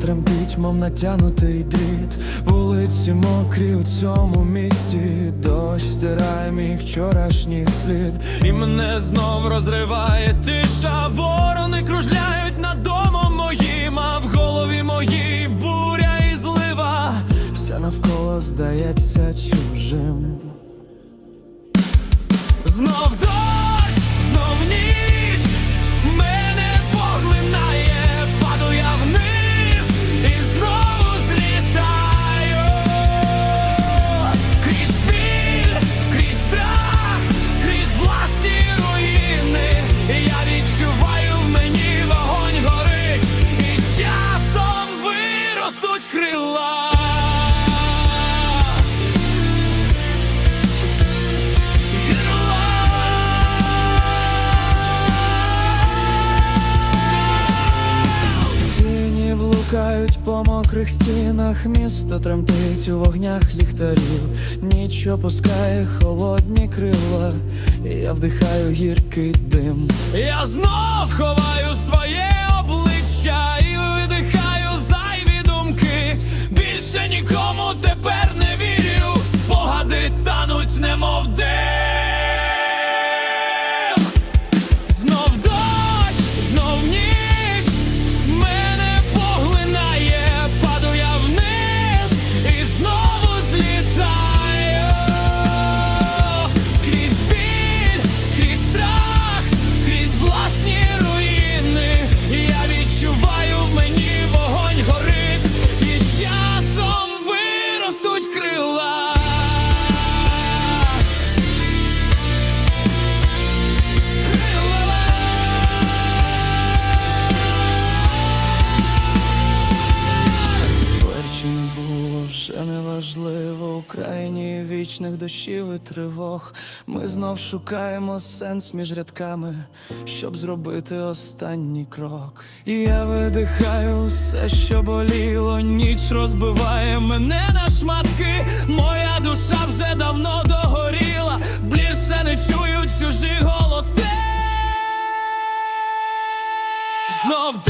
тремтить, мов натянутий дріт, вулиці мокрі у цьому місті, дощ стирає мій вчорашній слід, і мене знов розриває тиша. Ворони кружляють над домом моїм, а в голові моїй буря і злива. Все навколо здається чужим. Знов мокрих стінах, місто тремтить у вогнях ліхтарів, ніч опускає холодні крила, я вдихаю гіркий дим. Я знов ховаю своє обличчя і видихаю зайві думки. Більше нікому тепер не вірю. Спогади тануть, немов дим. Крайні вічних дощів і тривог. Ми знов шукаємо сенс між рядками, щоб зробити останній крок. І я видихаю все, що боліло, ніч розбиває мене на шматки. Моя душа вже давно догоріла, більше не чую чужі голоси. Знов